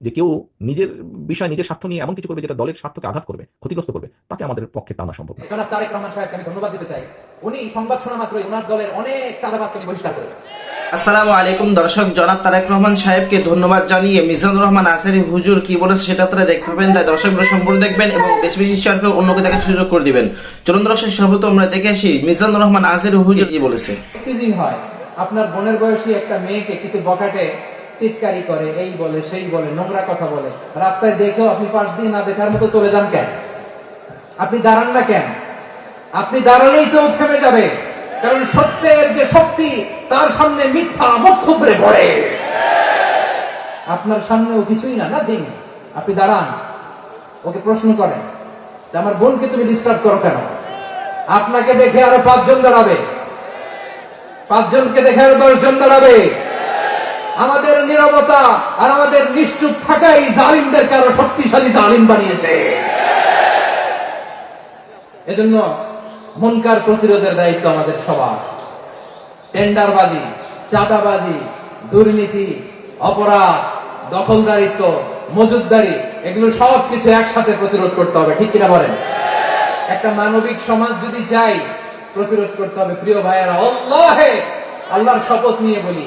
যে কেউ নিজের বিষয় নিজের স্বার্থ নিয়ে এমন কিছু করবে যেটা দলের স্বার্থকে আঘাত করবে ক্ষতিগ্রস্ত করবে তাকে আমাদের পক্ষে টানা সম্ভব জনাব তারেক রহমান সাহেবকে আমি ধন্যবাদ দিতে চাই। উনি সংবাদ শোনা মাত্রই ওনার দলের অনেক চাঁদাবাজকে উনি বহিষ্কার করেছেন আসসালামু আলাইকুম দর্শক জনাব তারেক রহমান সাহেবকে ধন্যবাদ জানিয়ে মিজানুর রহমান আসারি হুজুর কি বলেছে সেটা আপনারা দেখতে পাবেন তাই দর্শকগুলো সম্পূর্ণ দেখবেন এবং বেশি বেশি শেয়ার করে অন্যকে দেখার সুযোগ করে দিবেন। চলুন দর্শক সর্বত আমরা দেখে আসি মিজানুর রহমান আসারি হুজুর কি বলেছে? হয় আপনার বোনের বয়সী একটা মেয়েকে কিছু বকাটে টিটকারি করে, এই বলে, সেই বলে, নোংরা কথা বলে। রাস্তায় দেখেও আপনি পাশ দিয়ে না দেখার মতো চলে যান কেন? আপনি দাঁড়ান না কেন? আপনি দাঁড়ালেই তো থেমে যাবে। কারণ সত্যের যে শক্তি, তার সামনে মিথ্যা মুখ পড়ে। আপনার সামনে ও কিছুই না নাথিং আপনি দাঁড়ান। ওকে প্রশ্ন করেন আমার বোনকে তুমি ডিস্টার্ব করো কেন? আপনাকে দেখে আরও পাঁচজন দাঁড়াবে। পাঁচজনকে দেখে আরও দশজন দাঁড়াবে। আমাদের নিরবতা আর আমাদের নিশ্চুপ থাকাই জালিমদেরকে আরও শক্তিশালী জালিম বানিয়েছে। এজন্য মনকার প্রতিরোধের দায়িত্ব আমাদের সবার। টেন্ডারবাজি, চাঁদাবাজি, দুর্নীতি, অপরাধ, দখলদারিত্ব, মজুদদারি, এগুলো সব কিছু একসাথে প্রতিরোধ করতে হবে, ঠিক কিনা বলেন? একটা মানবিক সমাজ যদি চাই, প্রতিরোধ করতে হবে। প্রিয় ভাইয়েরা, আল্লাহে, আল্লাহর শপথ নিয়ে বলি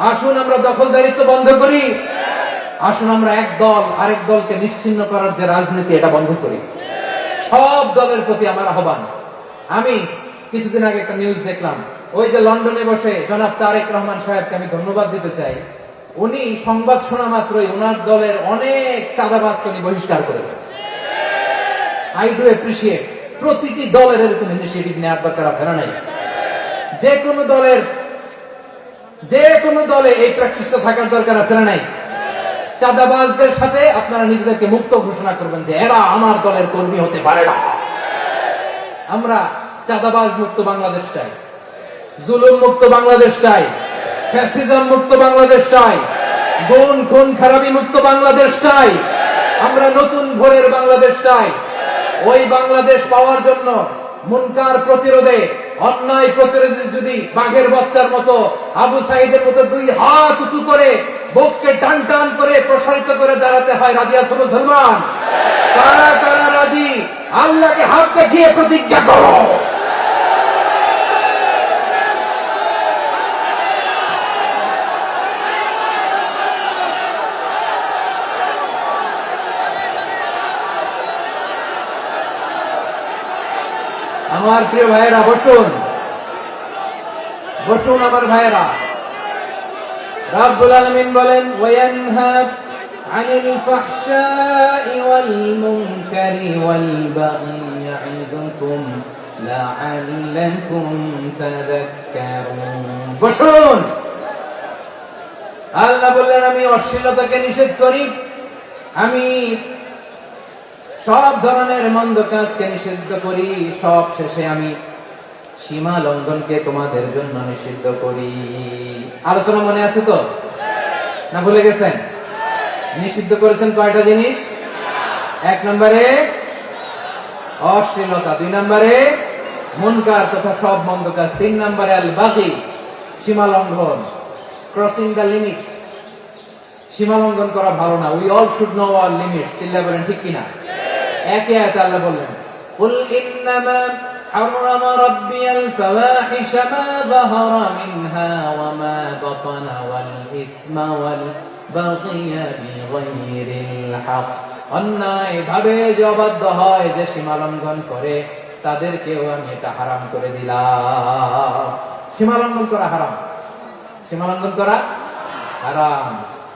আসুন আমরা দখলদারিত্ব বন্ধ করি। আসুন আমরা এক দল আরেক দলকে নিশ্চিন্ন করার যে রাজনীতি, এটা বন্ধ করি। সব দলের প্রতি আমার আহ্বান। আমি কিছুদিন আগে একটা নিউজ দেখলাম। ওই যে লন্ডনে বসে জনাব তারেক রহমান সাহেবকে আমি ধন্যবাদ দিতে চাই। উনি সংবাদ শোনা মাত্রই ওনার দলের অনেক চাঁদাবাজকে উনি বহিষ্কার করেছেন। আই ডু অ্যাপ্রিসিয়েট প্রতিটি দলের এরকম ইনিশিয়েটিভ নেওয়ার দরকার আছে না নাই? যে কোনো দলের যে কোনো দলে এই প্র্যাকটিসটা থাকার দরকার আছে না নাই? চাঁদাবাজদের সাথে আপনারা নিজেদেরকে মুক্ত ঘোষণা করবেন যে এরা আমার দলের কর্মী হতে পারে না। আমরা চাঁদাবাজ মুক্ত বাংলাদেশ চাই। জুলুম মুক্ত বাংলাদেশ চাই। ফ্যাসিজম মুক্ত বাংলাদেশ চাই। গুণ খুন, খারাপি মুক্ত বাংলাদেশ চাই। আমরা নতুন ভোরের বাংলাদেশ চাই। ওই বাংলাদেশ পাওয়ার জন্য মুনকার প্রতিরোধে অন্যায় প্রতিরোধে যদি বাঘের বাচ্চার মতো আবু সাহিদের মতো দুই হাত উঁচু করে বুককে টান টান করে প্রসারিত করে দাঁড়াতে হয় রাজিয়া মুসলমান? তারা তারা রাজি? আল্লাহকে হাত দেখিয়ে প্রতিজ্ঞা করো। আমার প্রিয় ভাইয়েরা, বসুন। বসুন আমার ভাইয়েরা। রাব্বুল আলামিন বলেন ওয়ায়ানহা আনিল ফাহশাই ওয়াল মুনকারি ওয়াল বাগি ইয়াইদুকুম লাআল্লাকুম তাযাক্কারুন। বসুন। আল্লাহ বললেন, আমি অশ্লীলতাকে নিষেধ করি। আমি সব ধরনের মন্দ কাজকে নিষিদ্ধ করি, সব শেষে আমি সীমা লঙ্ঘনকে তোমাদের জন্য নিষিদ্ধ করি। আলোচনা মনে আছে তো? না ভুলে গেছেন? নিষিদ্ধ করেছেন কয়টা জিনিস? এক নম্বরে অশ্লীলতা, দুই নম্বরে মুনকার তথা সব মন্দ কাজ, তিন নম্বরে আল বাকি সীমা লঙ্ঘন ক্রসিং দ্য লিমিট সীমা লঙ্ঘন করা ভালো না। We all should know our limits চিল্লা বলেন ঠিক কিনা? একে আয়াতে আল্লাহ বললেন قل إنما حرم ربي الفواحش ما ظهر منها وما بطن والإثم والبغي بغير الحق অন্যায় ভাবে যে অবাধ্য হয় যে সীমা লঙ্ঘন করে তাদেরকেও আমি এটা হারাম করে দিলাম সীমা লঙ্ঘন করা হারাম সীমা লঙ্ঘন করা হারাম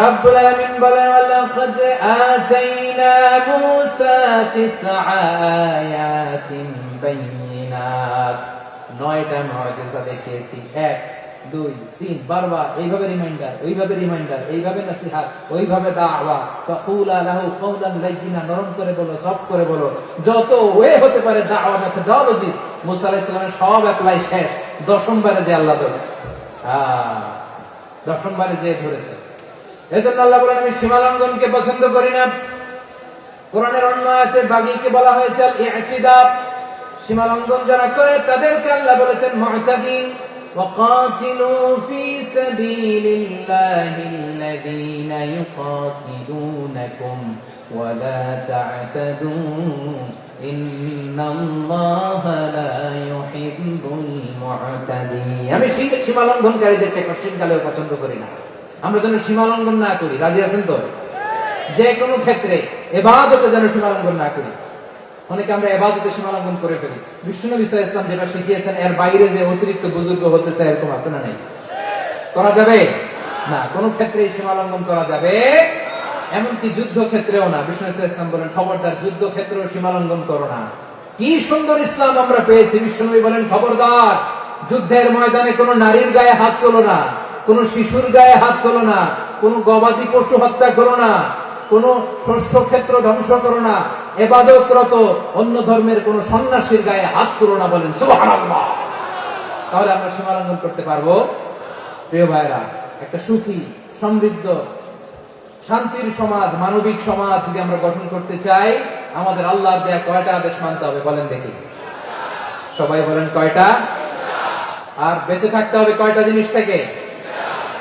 রব্বুল আলামিন বলেন ওয়ালাকাদ আতাইনা মূসা তিসআ আয়াতিন নয়টা মুআজিজা দেখিয়েছি। এক দুই তিন বারবার এইভাবে রিমাইন্ডার ওইভাবে রিমাইন্ডার এইভাবে নসিহাত ওইভাবে দাওয়া। ফাকুলা লাহু কওলান লাইয়িনা নরম করে বলো সফট করে বলো। যত ওয়ে হতে পারে দাওয়া মেথডোলজি মুসা আলাইহিস সালামের সব অ্যাপ্লাই শেষ। দশম বারে যে আল্লাহ ধরেছে। আহ, দশম বারে যে ধরেছে। এজন্য আল্লাহ বলেন, আমি সীমা সীমালঙ্ঘনকে পছন্দ করি না। কোরআনের অন্য আয়াতে বাগিকে বলা হয়েছে, আল ইতিদাব সীমালঙ্ঘন যারা করে, তাদেরকে আল্লাহ বলেছেন, মুতাদিন। وقاتلوا في سبيل الله الذين يقاتلونكم ولا تعتدوا إن الله لا يحب المعتدين আমি সীমা লঙ্ঘনকারীদেরকে কালেও পছন্দ করি না। আমরা যেন সীমা লঙ্ঘন না করি। রাজি আছেন তো? যে কোনো ক্ষেত্রে এবাদতে যেন সীমা লঙ্ঘন না করি। অনেকে আমরা এবাদতে সীমা লঙ্ঘন করে ফেলি। বিষ্ণু ইসা ইসলাম যেটা শিখিয়েছেন, এর বাইরে যে অতিরিক্ত বুজুর্গ হতে চায় এরকম আছে না নাই? করা যাবে? না, কোনো ক্ষেত্রে সীমা লঙ্ঘন করা যাবে। এমনকি যুদ্ধ ক্ষেত্রেও না বিষ্ণু ইসা ইসলাম বলেন, খবরদার যুদ্ধ ক্ষেত্রেও সীমা লঙ্ঘন করো না। কি সুন্দর ইসলাম আমরা পেয়েছি। বিষ্ণুনবী বলেন, খবরদার, যুদ্ধের ময়দানে কোনো নারীর গায়ে হাত তোলো না। কোন শিশুর গায়ে হাত তোলো না, কোন গবাদি পশু হত্যা করো না, কোন শস্য ক্ষেত্র ধ্বংস করো না, এবাদতরত অন্য ধর্মের কোন সন্ন্যাসীর গায়ে হাত তুলো না বলেন তাহলে আমরা সীমালঙ্ঘন করতে পারব। প্রিয় ভাইরা একটা সুখী, সমৃদ্ধ, শান্তির সমাজ, মানবিক সমাজ যদি আমরা গঠন করতে চাই, আমাদের আল্লাহর দেয়া কয়টা আদেশ মানতে হবে বলেন দেখি। সবাই বলেন কয়টা? আর বেঁচে থাকতে হবে কয়টা জিনিস থেকে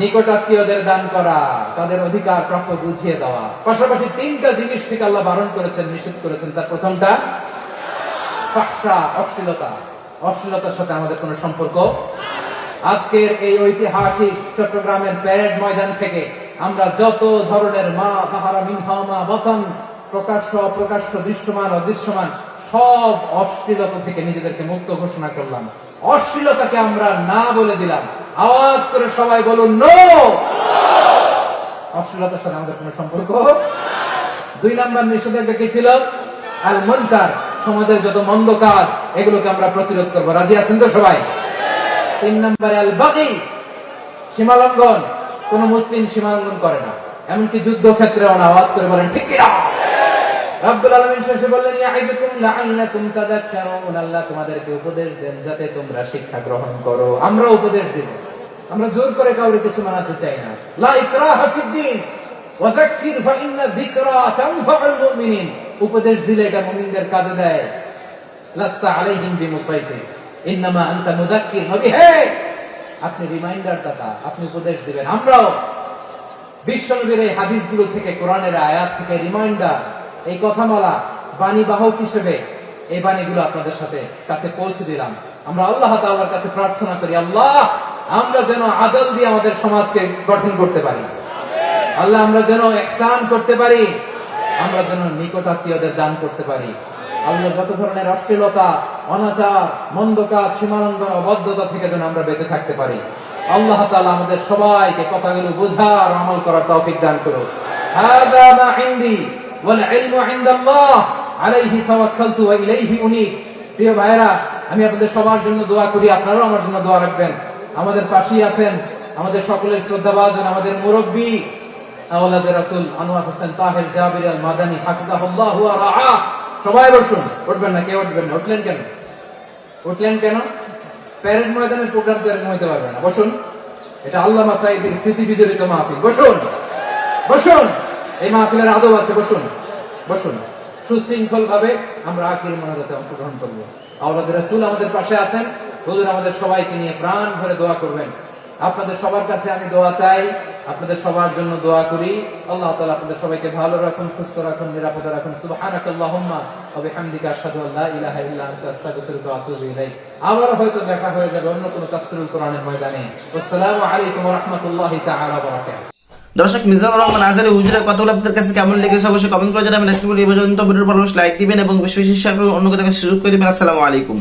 নিকটাত্মীয়দের দান করা, তাদের অধিকার প্রাপ্য বুঝিয়ে দেওয়া। পাশাপাশি তিনটা জিনিস থেকে আল্লাহ বারণ করেছেন, নিষেধ করেছেন। তার প্রথমটা অশ্লীলতা। অশ্লীলতার সাথে আমাদের কোনো সম্পর্ক আজকের এই ঐতিহাসিক চট্টগ্রামের প্যারেড ময়দান থেকে আমরা যত ধরনের মা তাহারা মিনহামা বতন প্রকাশ্য, অপ্রকাশ্য, দৃশ্যমান, অদৃশ্যমান, সব অশ্লীলতা থেকে নিজেদেরকে মুক্ত ঘোষণা করলাম। অশ্লীলতাকে আমরা না বলে দিলাম। আওয়াজ করে সবাই বলুন নো অশ্লীলতার সাথে আমাদের কোনো সম্পর্ক? দুই নাম্বার নিষেধাজ্ঞা কি ছিল? আল মনকার সমাজের যত মন্দ কাজ, এগুলোকে আমরা প্রতিরোধ করব। রাজি আছেন তো সবাই? তিন নম্বরে আল বাকি সীমালঙ্ঘন। কোন মুসলিম সীমালঙ্ঘন করে না। এমনকি যুদ্ধ ক্ষেত্রে আওয়াজ করে বলেন, ঠিক কিনা? রব্বুল আলামিন শেষে বললেন ইয়াইদুকুম লাআল্লাকুম তাযাক্কারুন। আল্লাহ তোমাদেরকে উপদেশ দেন যাতে তোমরা শিক্ষা গ্রহণ করো। আমরা উপদেশ দেব। আমরা জোর করে কাউকে কিছু মানাতে চাই না। লা ইকরাহা ফিদ্দিন ওয়াযাক্কির ফাইন্না যিকরা তানফাউল মুমিনিন। উপদেশ দিলে এটা মুমিনদের কাজে দেয়। লাস্তা আলাইহিম ইন্নামা আনতা মুযাক্কির নবী। হে! আপনি আপনি উপদেশ দিবেন। আমরাও বিশ্বনবীর এই হাদিসগুলো থেকে, কোরআনের আয়াত থেকে রিমাইন্ডার। এই কথা বলা বাণী বাহক হিসেবে এই বাণীগুলো আপনাদের সাথে কাছে পৌঁছে দিলাম। আমরা আল্লাহ তাআলার কাছে প্রার্থনা করি, আল্লাহ আমরা যেন আদল দিয়ে আমাদের সমাজকে গঠন করতে পারি। আল্লাহ, আমরা যেন একসান করতে পারি। আমরা যেন নিকটাত্মীয়দের দান করতে পারি। আল্লাহ, যত ধরনের অশ্লীলতা, অনাচার, মন্দ কাজ, সীমালঙ্ঘন অবদ্ধতা থেকে যেন আমরা বেঁচে থাকতে পারি। আল্লাহ তালা আমাদের সবাইকে কথাগুলো বোঝার আমল করার তৌফিক দান করুন হাদা মা ইনদি ওয়াল ইলমু ইনদাল্লাহ আলাইহি তাওয়াক্কালতু ওয়া ইলাইহি প্রিয় ভাইরা আমি আপনাদের সবার জন্য দোয়া করি, আপনারাও আমার জন্য দোয়া রাখবেন। আমাদের পাশেই আছেন আমাদের সকলের শ্রদ্ধাভাজন, আমাদের মুরব্বী আওলাদের রাসূল আনোয়ার হোসেন সবাই বসুন। উঠবেন না উঠবেন না? কেন? কেন? পারবে না। বসুন। এটা মাহফিল। বসুন। বসুন। এই মাহফিলের আদব আছে, বসুন। বসুন। সুশৃঙ্খল ভাবে আমরা আকির মনাজাতে অংশগ্রহণ করব। আওলাদ রাসূল আমাদের পাশে আছেন। হুজুর, আমাদের সবাইকে নিয়ে প্রাণ ভরে দোয়া করবেন। আপনাদের সবার কাছে আমি দোয়া চাই, আপনাদের সবার জন্য দোয়া করি। আল্লাহ তাআলা আপনাদের সবাইকে ভালো রাখুন, সুস্থ রাখুন, নিরাপদে রাখুন। সুবহানাকাল্লাহুম্মা আবার হয়তো দেখা হয়ে যাবে অন্য কোনো তাফসীরুল কোরআনের ময়দানে। আসসালামু আলাইকুম রাহমাতুল্লাহি দর্শক, মিজানুর রহমান আজারি, হুজুরের কথাগুলো আপনাদের কাছে কেমন লেগেছে অবশ্যই কমেন্ট করে জানাবেন। আজকে পর্যন্ত, ভিডিওর পরামর্শ লাইক দিবেন এবং বেশি বেশি শেয়ার করে অন্যকে দেখার সুযোগ করে দিবেন। আসসালামু আলাইকুম।